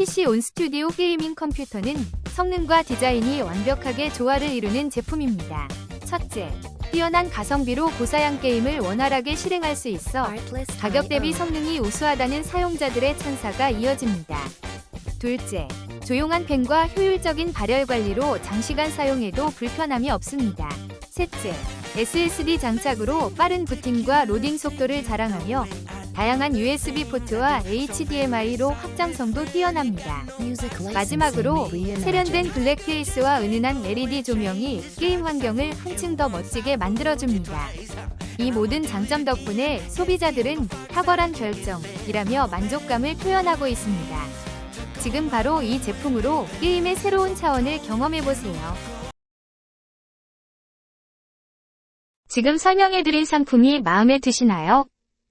PC 온 스튜디오 게이밍 컴퓨터는 성능과 디자인이 완벽하게 조화를 이루는 제품입니다. 첫째, 뛰어난 가성비로 고사양 게임을 원활하게 실행할 수 있어 가격 대비 성능이 우수하다는 사용자들의 찬사가 이어집니다. 둘째, 조용한 펜과 효율적인 발열 관리로 장시간 사용해도 불편함이 없습니다. 셋째, SSD 장착으로 빠른 부팅과 로딩 속도를 자랑하며 다양한 USB 포트와 HDMI로 확장성도 뛰어납니다. 마지막으로 세련된 블랙 케이스와 은은한 LED 조명이 게임 환경을 한층 더 멋지게 만들어줍니다. 이 모든 장점 덕분에 소비자들은 탁월한 결정이라며 만족감을 표현하고 있습니다. 지금 바로 이 제품으로 게임의 새로운 차원을 경험해보세요. 지금 설명해드린 상품이 마음에 드시나요?